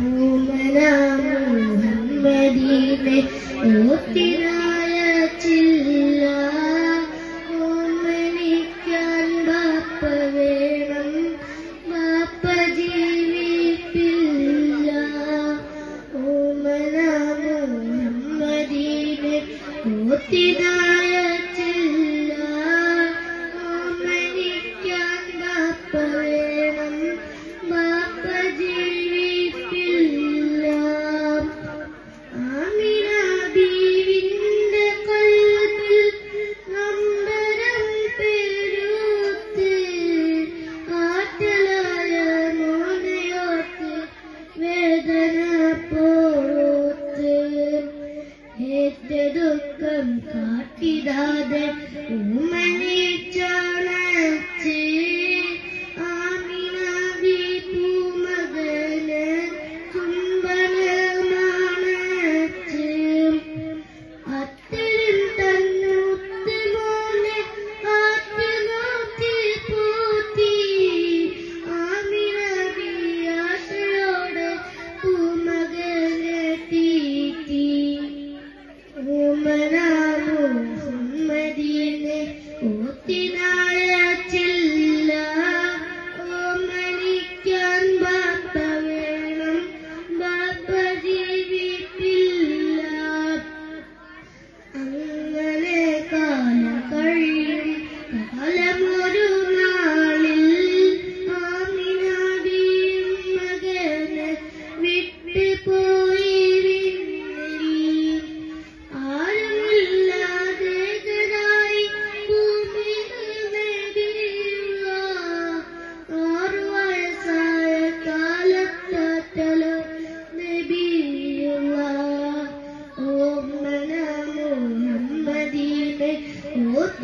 മുഹമ്മദീനെ ഓത്തിനായ ചില്ല. ഓമനിക്കാൻ ബാപ്പ വേണം. ബാപ്പ ജീവിപ്പില്ല. ഓമന മുഹമ്മദീനെ ഓത്തിന ദുഃഖം കാട്ടിടാതെ ഊമനേറ്റാ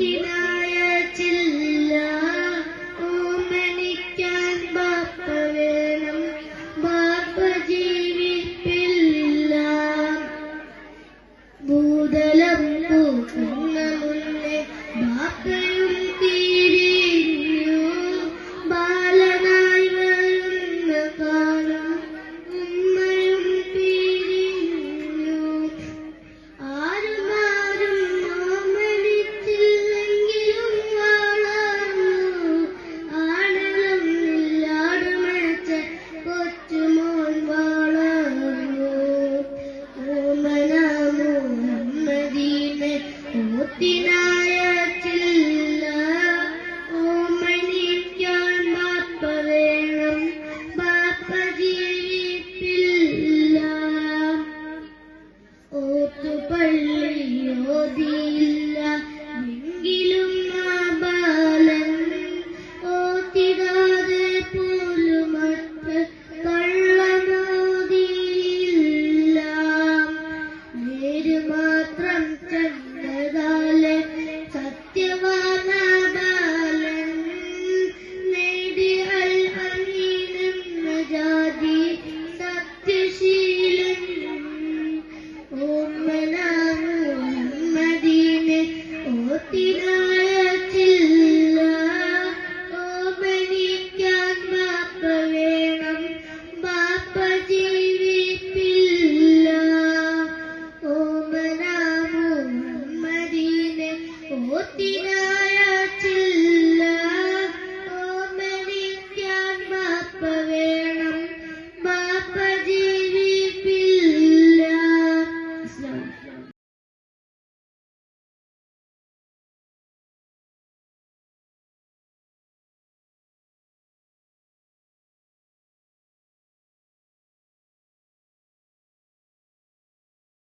Christina. rutina